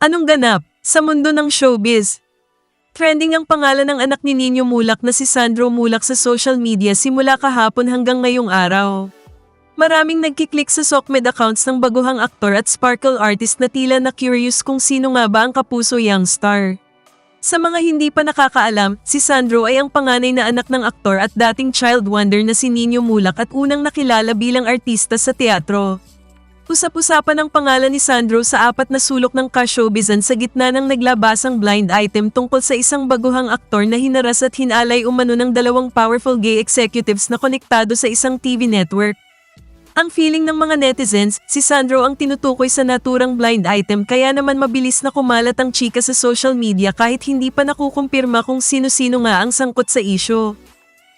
Anong ganap sa mundo ng showbiz? Trending ang pangalan ng anak ni Nino Mulak na si Sandro Mulak sa social media simula kahapon hanggang ngayong araw. Maraming nagkiklik sa Sokmed accounts ng baguhang aktor at sparkle artist na tila na curious kung sino nga ba ang kapuso young star. Sa mga hindi pa nakakaalam, si Sandro ay ang panganay na anak ng aktor at dating child wonder na si Nino Mulak at unang nakilala bilang artista sa teatro. Usap-usapan ang pangalan ni Sandro sa apat na sulok ng ka-showbizan sa gitna ng naglabasang blind item tungkol sa isang baguhang aktor na hinaras at hinalay umano ng dalawang powerful gay executives na konektado sa isang TV network. Ang feeling ng mga netizens, si Sandro ang tinutukoy sa naturang blind item kaya naman mabilis na kumalat ang chika sa social media kahit hindi pa nakukumpirma kung sino-sino nga ang sangkot sa isyo.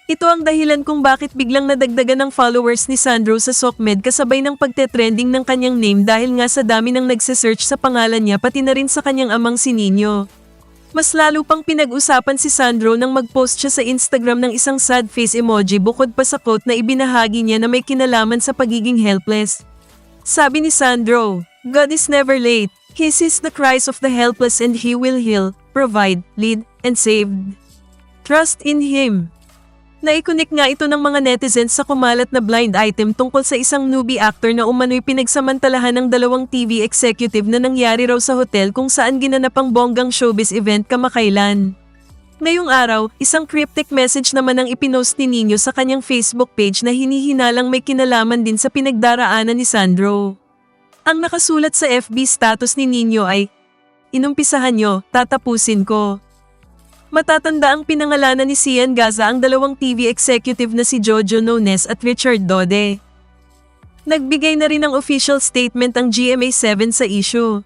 Ito ang dahilan kung bakit biglang nadagdagan ng followers ni Sandro sa Sokmed kasabay ng pagte-trending ng kanyang name dahil nga sa dami ng nagsesearch sa pangalan niya pati na rin sa kanyang amang si Nino. Mas lalo pang pinag-usapan si Sandro nang mag-post siya sa Instagram ng isang sad face emoji bukod pa sa quote na ibinahagi niya na may kinalaman sa pagiging helpless. Sabi ni Sandro, God is never late. He sees the cries of the helpless and He will heal, provide, lead, and save. Trust in Him. Naikunik nga ito ng mga netizens sa kumalat na blind item tungkol sa isang newbie actor na umano'y pinagsamantalahan ng dalawang TV executive na nangyari raw sa hotel kung saan ginanap ang bonggang showbiz event kamakailan. Ngayong araw, isang cryptic message naman ang ipinost ni Nino sa kanyang Facebook page na hinihinalang may kinalaman din sa pinagdaraanan ni Sandro. Ang nakasulat sa FB status ni Nino ay, Inumpisahan nyo, tatapusin ko. Matatanda ang pinangalanan ni Sian Gaza ang dalawang TV executive na si Jojo Nones at Richard Dode. Nagbigay na rin ng official statement ang GMA7 sa issue.